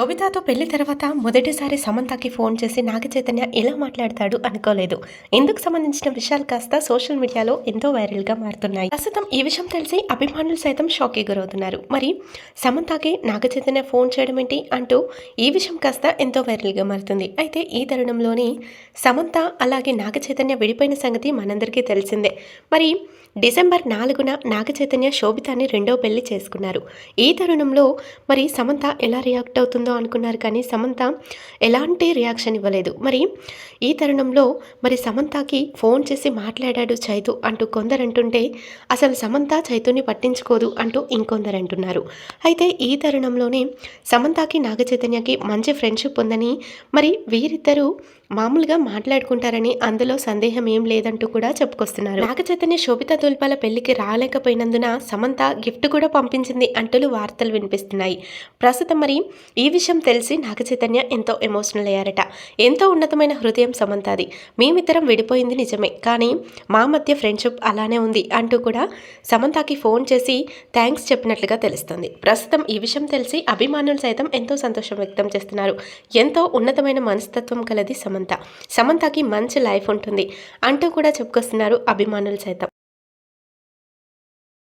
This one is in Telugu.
శోభితాతో పెళ్ళి తర్వాత మొదటిసారి సమంతకి ఫోన్ చేసి నాగ చైతన్య ఎలా మాట్లాడతాడు అనుకోలేదు. ఇందుకు సంబంధించిన విషయాలు కాస్త సోషల్ మీడియాలో ఎంతో వైరల్గా మారుతున్నాయి. ప్రస్తుతం ఈ విషయం తెలిసి అభిమానులు సైతం షాకి గురవుతున్నారు మరి సమంతకి నాగ చైతన్య ఫోన్ చేయడం ఏంటి అంటూ ఈ విషయం కాస్త ఎంతో వైరల్గా మారుతుంది. అయితే ఈ తరుణంలోని సమంత అలాగే నాగ చైతన్య విడిపోయిన సంగతి మనందరికీ తెలిసిందే. మరి డిసెంబర్ నాలుగున నాగ చైతన్య శోభితాన్ని రెండో పెళ్ళి చేసుకున్నారు. ఈ తరుణంలో మరి సమంత ఎలా రియాక్ట్ అవుతుందో అనుకున్నారు కానీ సమంత ఎలాంటి రియాక్షన్ ఇవ్వలేదు. మరి ఈ తరుణంలో మరి సమంతకి ఫోన్ చేసి మాట్లాడాడు చైతు అంటూ కొందరు అంటుంటే అసలు సమంత చైతుని పట్టించుకోదు అంటూ ఇంకొందరు అంటున్నారు. అయితే ఈ తరుణంలోనే సమంతకి నాగ చైతన్యకి మంచి ఫ్రెండ్షిప్ ఉందని మరి వీరిద్దరూ మామూలుగా మాట్లాడుకుంటారని అందులో సందేహం ఏం లేదంటూ కూడా చెప్పుకొస్తున్నారు. నాగ చైతన్య శోభిత దుల్పాల పెళ్ళికి రాలేకపోయినందున సమంత గిఫ్ట్ కూడా పంపించింది అంటూ వార్తలు వినిపిస్తున్నాయి. ప్రస్తుతం మరి ఈ విషయం తెలిసి నాగ చైతన్య ఎంతో ఎమోషనల్ అయ్యారట. ఎంతో ఉన్నతమైన హృదయం సమంతాది. మేమిద్దరం విడిపోయింది నిజమే. కానీ మా మధ్య ఫ్రెండ్షిప్ అలానే ఉంది అంటూ కూడా సమంతకి ఫోన్ చేసి థ్యాంక్స్ చెప్పినట్లుగా తెలుస్తుంది. ప్రస్తుతం ఈ విషయం తెలిసి అభిమానులు సైతం ఎంతో సంతోషం వ్యక్తం చేస్తున్నారు. ఎంతో ఉన్నతమైన మనస్తత్వం కలది సమంత. సమంతకి మంచి లైఫ్ ఉంటుంది అంటూ కూడా చెప్పుకొస్తున్నారు అభిమానులు సైతం.